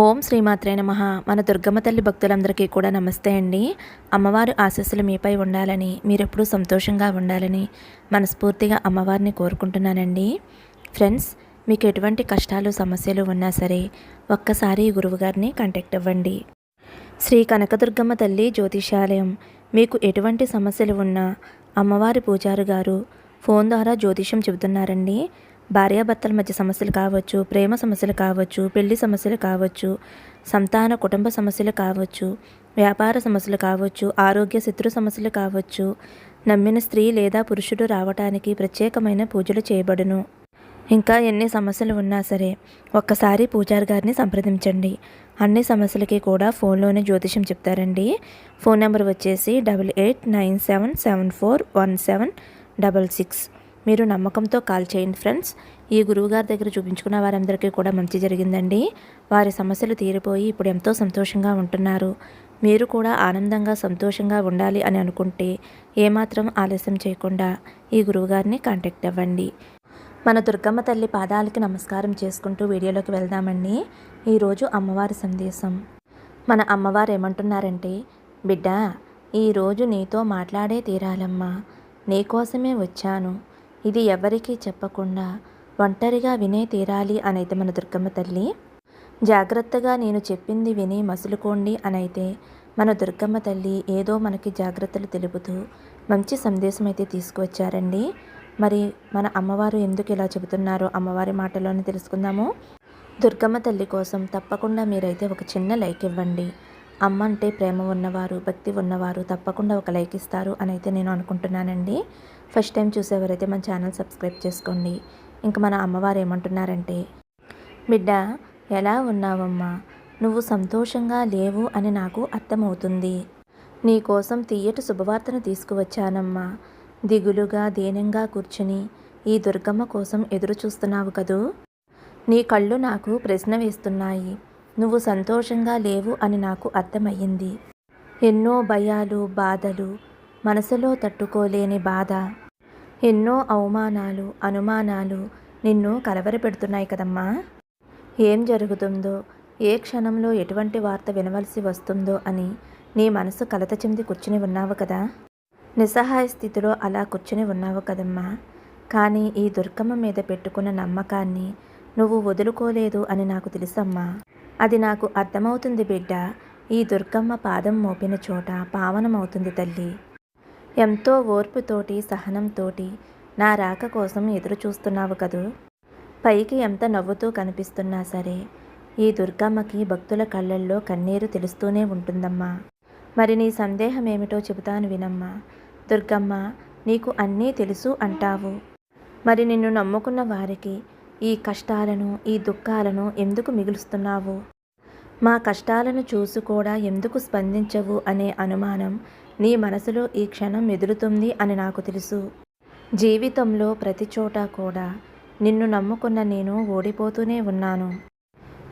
ఓం శ్రీమాత్రే నమ. మన దుర్గమ్మ తల్లి భక్తులందరికీ కూడా నమస్తే అండి. అమ్మవారి ఆశస్సులు మీపై ఉండాలని మీరెప్పుడూ సంతోషంగా ఉండాలని మనస్ఫూర్తిగా అమ్మవారిని కోరుకుంటున్నానండి. ఫ్రెండ్స్ మీకు ఎటువంటి కష్టాలు సమస్యలు ఉన్నా సరే ఒక్కసారి గురువుగారిని కాంటాక్ట్ అవ్వండి. శ్రీ కనకదుర్గమ్మ తల్లి జ్యోతిషాలయం మీకు ఎటువంటి సమస్యలు ఉన్నా అమ్మవారి పూజారు గారు ఫోన్ ద్వారా జ్యోతిషం చెబుతున్నారండి. భార్యాభర్తల మధ్య సమస్యలు కావచ్చు ప్రేమ సమస్యలు కావచ్చు పెళ్ళి సమస్యలు కావచ్చు సంతాన కుటుంబ సమస్యలు కావచ్చు వ్యాపార సమస్యలు కావచ్చు ఆరోగ్య శత్రు సమస్యలు కావచ్చు నమ్మిన స్త్రీ లేదా పురుషుడు రావటానికి ప్రత్యేకమైన పూజలు చేయబడును. ఇంకా ఎన్ని సమస్యలు ఉన్నా సరే ఒక్కసారి పూజారి గారిని సంప్రదించండి. అన్ని సమస్యలకి కూడా ఫోన్లోనే జ్యోతిషం చెప్తారండి. ఫోన్ నెంబర్ వచ్చేసి double eight nine seven seven four one seven double six. మీరు నమ్మకంతో కాల్ చేయండి ఫ్రెండ్స్. ఈ గురువుగారి దగ్గర చూపించుకున్న వారందరికీ కూడా మంచి జరిగిందండి. వారి సమస్యలు తీరిపోయి ఇప్పుడు ఎంతో సంతోషంగా ఉంటున్నారు. మీరు కూడా ఆనందంగా సంతోషంగా ఉండాలి అని అనుకుంటే ఏమాత్రం ఆలస్యం చేయకుండా ఈ గురువుగారిని కాంటాక్ట్ అవ్వండి. మన దుర్గమ్మ తల్లి పాదాలకి నమస్కారం చేసుకుంటూ వీడియోలోకి వెళ్దామండి. ఈరోజు అమ్మవారి సందేశం. మన అమ్మవారు ఏమంటున్నారంటే బిడ్డ ఈరోజు నీతో మాట్లాడే తీరాలమ్మా. నీకోసమే వచ్చాను. ఇది ఎవరికీ చెప్పకుండా ఒంటరిగా వినే తీరాలి అనైతే మన దుర్గమ్మ తల్లి. జాగ్రత్తగా నేను చెప్పింది విని మసులుకోండి అనైతే మన దుర్గమ్మ తల్లి ఏదో మనకి జాగ్రత్తలు తెలుపుతూ మంచి సందేశం అయితే తీసుకువచ్చారండి. మరి మన అమ్మవారు ఎందుకు ఇలా చెబుతున్నారో అమ్మవారి మాటలోనే తెలుసుకుందాము. దుర్గమ్మ తల్లి కోసం తప్పకుండా మీరైతే ఒక చిన్న లైక్ ఇవ్వండి. అమ్మ అంటే ప్రేమ ఉన్నవారు భక్తి ఉన్నవారు తప్పకుండా ఒక లైక్ ఇస్తారు అని అయితే నేను అనుకుంటున్నానండి. ఫస్ట్ టైం చూసేవారైతే మన ఛానల్ సబ్స్క్రైబ్ చేసుకోండి. ఇంకా మన అమ్మవారు ఏమంటున్నారంటే బిడ్డ ఎలా ఉన్నావమ్మా? నువ్వు సంతోషంగా లేవు అని నాకు అర్థమవుతుంది. నీకోసం తీయటి శుభవార్తను తీసుకువచ్చానమ్మా. దిగులుగా దీనంగా కూర్చుని ఈ దుర్గమ్మ కోసం ఎదురు చూస్తున్నావు కదూ? నీ కళ్ళు నాకు ప్రశ్న వేస్తున్నాయి. నువ్వు సంతోషంగా లేవు అని నాకు అర్థమయ్యింది. ఎన్నో భయాలు బాధలు మనసులో తట్టుకోలేని బాధ. ఎన్నో అవమానాలు అనుమానాలు నిన్ను కలవరపెడుతున్నాయి కదమ్మా. ఏం జరుగుతుందో ఏ క్షణంలో ఎటువంటి వార్త వినవలసి వస్తుందో అని నీ మనసు కలత చెంది కూర్చుని ఉన్నావు కదా. నిస్సహాయ స్థితిలో అలా కూర్చుని ఉన్నావు కదమ్మా. కానీ ఈ దుర్గమ్మ మీద పెట్టుకున్న నమ్మకాన్ని నువ్వు వదులుకోలేదు అని నాకు తెలుసమ్మా. అది నాకు అర్థమవుతుంది బిడ్డ. ఈ దుర్గమ్మ పాదం మోపిన చోట పావనమవుతుంది తల్లి. ఎంతో ఓర్పుతోటి సహనంతోటి నా రాక కోసం ఎదురు చూస్తున్నావు కదూ? పైకి ఎంత నవ్వుతూ కనిపిస్తున్నా సరే ఈ దుర్గమ్మకి భక్తుల కళ్ళల్లో కన్నీరు తెలుస్తూనే ఉంటుందమ్మా. మరి నీ సందేహం ఏమిటో చెబుతాను వినమ్మా. దుర్గమ్మ నీకు అన్నీ తెలుసు అంటావు. మరి నిన్ను నమ్ముకున్న వారికి ఈ కష్టాలను ఈ దుఃఖాలను ఎందుకు మిగులుస్తున్నావు? మా కష్టాలను చూసి కూడా ఎందుకు స్పందించవు అనే అనుమానం నీ మనసులో ఈ క్షణం మెదులుతుంది అని నాకు తెలుసు. జీవితంలో ప్రతి చోట కూడా నిన్ను నమ్ముకున్న నేను ఓడిపోతూనే ఉన్నాను.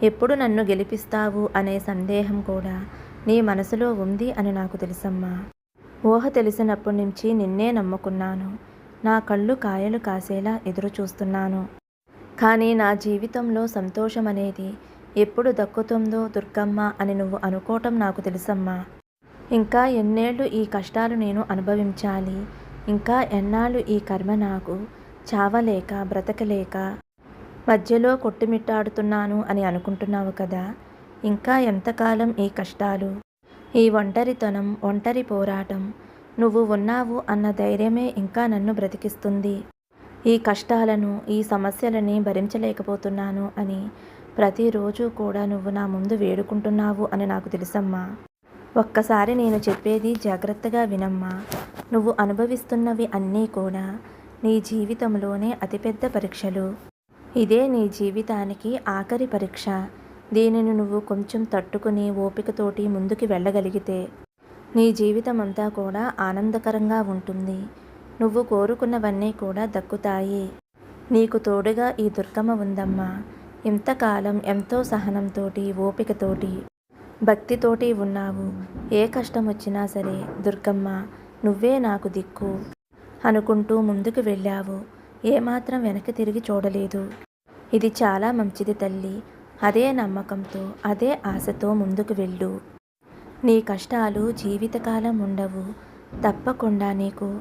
ఎప్పుడు నన్ను గెలిపిస్తావు అనే సందేహం కూడా నీ మనసులో ఉంది అని నాకు తెలుసమ్మా. ఊహ తెలిసినప్పటి నుంచి నిన్నే నమ్ముకున్నాను. నా కళ్ళు కాయలు కాసేలా ఎదురు చూస్తున్నాను కానీ నా జీవితంలో సంతోషం అనేది ఎప్పుడు దక్కుతుందో దుర్గమ్మ అని నువ్వు అనుకోవటం నాకు తెలుసమ్మా. ఇంకా ఎన్నేళ్ళు ఈ కష్టాలు నేను అనుభవించాలి. ఇంకా ఎన్నాళ్ళు ఈ కర్మ నాకు చావలేక బ్రతకలేక మధ్యలో కొట్టుమిట్టాడుతున్నాను అని అనుకుంటున్నావు కదా. ఇంకా ఎంతకాలం ఈ కష్టాలు? ఈ ఒంటరితనం ఒంటరి పోరాటం నువ్వు ఉన్నావు అన్న ధైర్యమే ఇంకా నన్ను బ్రతికిస్తుంది. ఈ కష్టాలను ఈ సమస్యలని భరించలేకపోతున్నాను అని ప్రతిరోజు కూడా నువ్వు నా ముందు వేడుకుంటున్నావు అని నాకు తెలుసమ్మా. ఒక్కసారి నేను చెప్పేది జాగ్రత్తగా వినమ్మా. నువ్వు అనుభవిస్తున్నవి అన్నీ కూడా నీ జీవితంలోనే అతిపెద్ద పరీక్షలు. ఇదే నీ జీవితానికి ఆఖరి పరీక్ష. దీనిని నువ్వు కొంచెం తట్టుకుని ఓపికతోటి ముందుకు వెళ్ళగలిగితే నీ జీవితం అంతా కూడా ఆనందకరంగా ఉంటుంది. నువ్వు కోరుకున్నవన్నీ కూడా దక్కుతాయి. నీకు తోడుగా ఈ దుర్గమ్మ ఉందమ్మా. ఇంతకాలం ఎంతో సహనంతోటి ఓపికతోటి భక్తితోటి ఉన్నావు. ఏ కష్టం వచ్చినా సరే దుర్గమ్మ నువ్వే నాకు దిక్కు అనుకుంటూ ముందుకు వెళ్ళావు. ఏమాత్రం వెనక్కి తిరిగి చూడలేదు. ఇది చాలా మంచిది తల్లి. అదే నమ్మకంతో అదే ఆశతో ముందుకు వెళ్ళు. నీ కష్టాలు జీవితకాలం ఉండవు. తప్పకుండా నీకు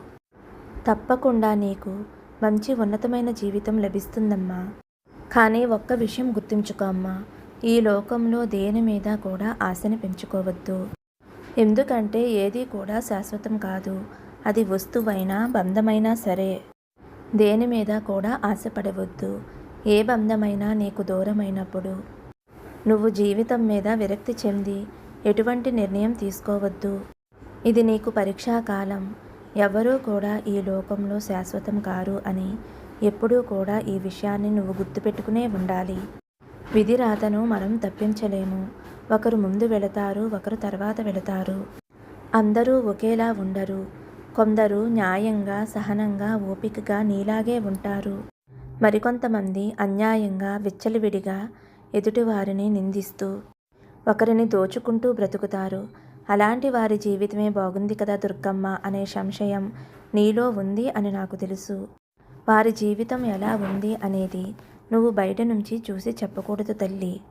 తప్పకుండా నీకు మంచి ఉన్నతమైన జీవితం లభిస్తుందమ్మా. కానీ ఒక్క విషయం గుర్తుంచుకో అమ్మా. ఈ లోకంలో దేని మీద కూడా ఆశని పెంచుకోవద్దు. ఎందుకంటే ఏది కూడా శాశ్వతం కాదు. అది వస్తువైనా బంధమైనా సరే. దేని మీద కూడా ఆశపడవద్దు. ఏ బంధమైనా నీకు దూరమైనప్పుడు. నువ్వు జీవితం మీద విరక్తి చెంది ఎటువంటి నిర్ణయం తీసుకోవద్దు. ఇది నీకు పరీక్షా కాలం. ఎవరూ కూడా ఈ లోకంలో శాశ్వతం కారు అని ఎప్పుడూ కూడా ఈ విషయాన్ని నువ్వు గుర్తుపెట్టుకునే ఉండాలి. విధిరాతను మనం తప్పించలేము. ఒకరు ముందు వెళతారు ఒకరు తర్వాత వెళతారు. అందరూ ఒకేలా ఉండరు. కొందరు న్యాయంగా సహనంగా ఓపికగా నీలాగే ఉంటారు. మరికొంతమంది అన్యాయంగా విచ్చలవిడిగా ఎదుటివారిని నిందిస్తూ ఒకరిని దోచుకుంటూ బ్రతుకుతారు. అలాంటి వారి జీవితమే బాగుంది కదా దుర్గమ్మ అనే సంశయం నీలో ఉంది అని నాకు తెలుసు. వారి జీవితం ఎలా ఉంది అనేది నువ్వు బయట నుంచి చూసి చెప్పకూడదు తల్లి.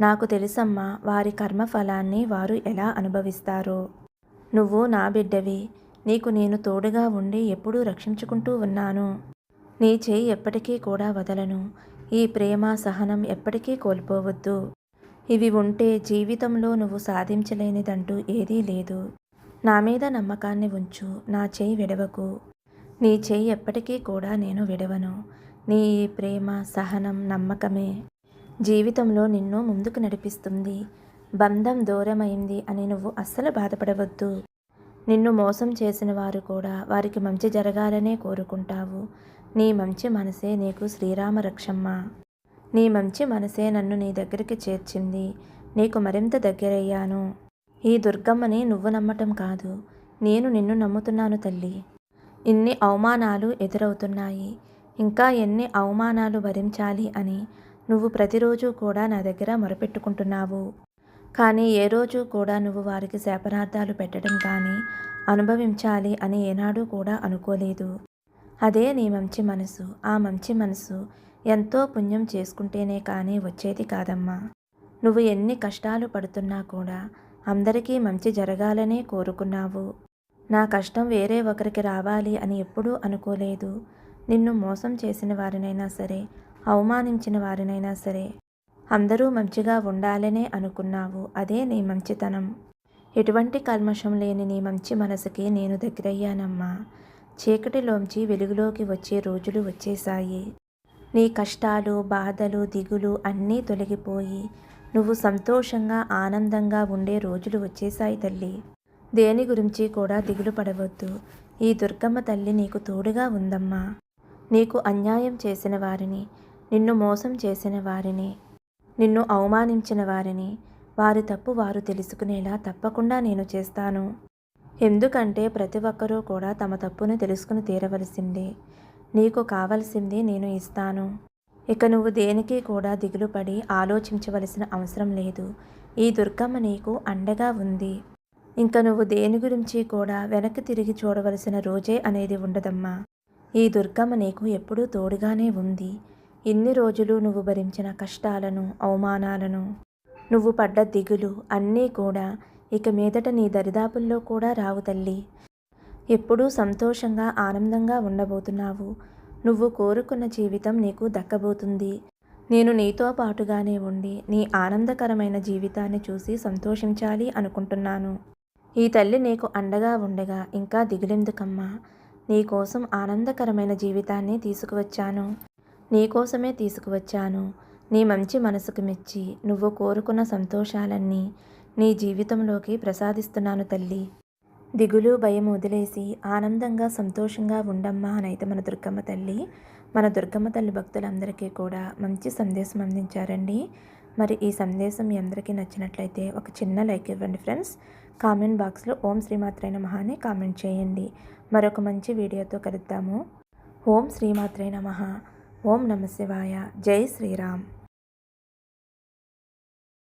నాకు తెలుసమ్మా వారి కర్మ ఫలాన్ని వారు ఎలా అనుభవిస్తారో. నువ్వు నా బిడ్డవి. నీకు నేను తోడుగా ఉండి ఎప్పుడూ రక్షించుకుంటూ ఉన్నాను. నీ చేయి ఎప్పటికీ కూడా వదలను. ఈ ప్రేమ సహనం ఎప్పటికీ కోల్పోవద్దు. ఇవి ఉంటే జీవితంలో నువ్వు సాధించలేనిదంటూ ఏదీ లేదు. నా మీద నమ్మకాన్ని ఉంచు నా చేయి విడవకు. నీ చేయి ఎప్పటికీ కూడా నేను విడవను. నీ ఈ ప్రేమ సహనం నమ్మకమే జీవితంలో నిన్ను ముందుకు నడిపిస్తుంది. బంధం దూరమైంది అని నువ్వు అస్సలు బాధపడవద్దు. నిన్ను మోసం చేసిన వారు కూడా వారికి మంచి జరగాలనే కోరుకుంటావు. నీ మంచి మనసే నీకు శ్రీరామ రక్షమ్మ నీ మంచి మనసే నన్ను నీ దగ్గరికి చేర్చింది. నీకు మరింత దగ్గరయ్యాను. ఈ దుర్గమ్మని నువ్వు నమ్మటం కాదు. నేను నిన్ను నమ్ముతున్నాను తల్లి. ఇన్ని అవమానాలు ఎదురవుతున్నాయి. ఇంకా ఎన్ని అవమానాలు భరించాలి అని నువ్వు ప్రతిరోజు కూడా నా దగ్గర మొరపెట్టుకుంటున్నావు. కానీ ఏ రోజు కూడా నువ్వు వారికి శాపనార్థాలు పెట్టడం కానీ అనుభవించాలి అని ఏనాడు కూడా అనుకోలేదు. అదే నీ మంచి మనసు. ఆ మంచి మనసు ఎంతో పుణ్యం చేసుకుంటేనే కానీ వచ్చేది కాదమ్మా. నువ్వు ఎన్ని కష్టాలు పడుతున్నా కూడా అందరికీ మంచి జరగాలనే కోరుకున్నావు. నా కష్టం వేరే ఒకరికి రావాలి అని ఎప్పుడూ అనుకోలేదు. నిన్ను మోసం చేసిన వారినైనా సరే అవమానించిన వారినైనా సరే అందరూ మంచిగా ఉండాలనే అనుకున్నావు. అదే నీ మంచితనం. ఎటువంటి కల్మషం లేని నీ మంచి మనసుకి నేను దగ్గరయ్యానమ్మా. చీకటిలోంచి వెలుగులోకి వచ్చే రోజులు వచ్చేశాయి. నీ కష్టాలు బాధలు దిగులు అన్నీ తొలగిపోయి నువ్వు సంతోషంగా ఆనందంగా ఉండే రోజులు వచ్చేశాయి తల్లి. దేని గురించి కూడా దిగులు పడవద్దు. ఈ దుర్గమ్మ తల్లి నీకు తోడుగా ఉందమ్మా. నీకు అన్యాయం చేసిన వారిని నిన్ను మోసం చేసిన వారిని నిన్ను అవమానించిన వారిని వారి తప్పు వారు తెలుసుకునేలా తప్పకుండా నేను చేస్తాను. ఎందుకంటే ప్రతి ఒక్కరూ కూడా తమ తప్పును తెలుసుకుని తీరవలసిందే. నీకు కావలసింది నేను ఇస్తాను. ఇక నువ్వు దేనికి కూడా దిగులుపడి ఆలోచించవలసిన అవసరం లేదు. ఈ దుర్గమ్మ నీకు అండగా ఉంది. ఇంకా నువ్వు దేని గురించి కూడా వెనక్కి తిరిగి చూడవలసిన రోజే అనేది ఉండదమ్మా. ఈ దుర్గమ్మ నీకు ఎప్పుడూ తోడుగానే ఉంది. ఇన్ని రోజులు నువ్వు భరించిన కష్టాలను అవమానాలను నువ్వు పడ్డ దిగులు అన్నీ కూడా ఇక మీదట నీ దరిదాపుల్లో కూడా రావు తల్లి. ఎప్పుడూ సంతోషంగా ఆనందంగా ఉండబోతున్నావు. నువ్వు కోరుకున్న జీవితం నీకు దక్కబోతుంది. నేను నీతో పాటుగానే ఉండి నీ ఆనందకరమైన జీవితాన్ని చూసి సంతోషించాలి అనుకుంటున్నాను. ఈ తల్లి నీకు అండగా ఉండగా ఇంకా దిగులెందుకమ్మా? నీకోసం ఆనందకరమైన జీవితాన్ని తీసుకువచ్చాను. నీకోసమే తీసుకువచ్చాను. నీ మంచి మనసుకు మెచ్చి నువ్వు కోరుకున్న సంతోషాలన్నీ నీ జీవితంలోకి ప్రసాదిస్తున్నాను తల్లి. దిగులు భయం వదిలేసి ఆనందంగా సంతోషంగా ఉండమ్మా అనైతే మన దుర్గమ్మ తల్లి. మన దుర్గమ్మ తల్లి భక్తులందరికీ కూడా మంచి సందేశం అందించారండి. మరి ఈ సందేశం మీ అందరికీ నచ్చినట్లయితే ఒక చిన్న లైక్ ఇవ్వండి ఫ్రెండ్స్. కామెంట్ బాక్స్లో ఓం శ్రీమాత్రైన మహాని కామెంట్ చేయండి. మరొక మంచి వీడియోతో కలుద్దాము. ఓం శ్రీమాత్రైన మహా ఓం నమ శివాయ. జై శ్రీరామ్.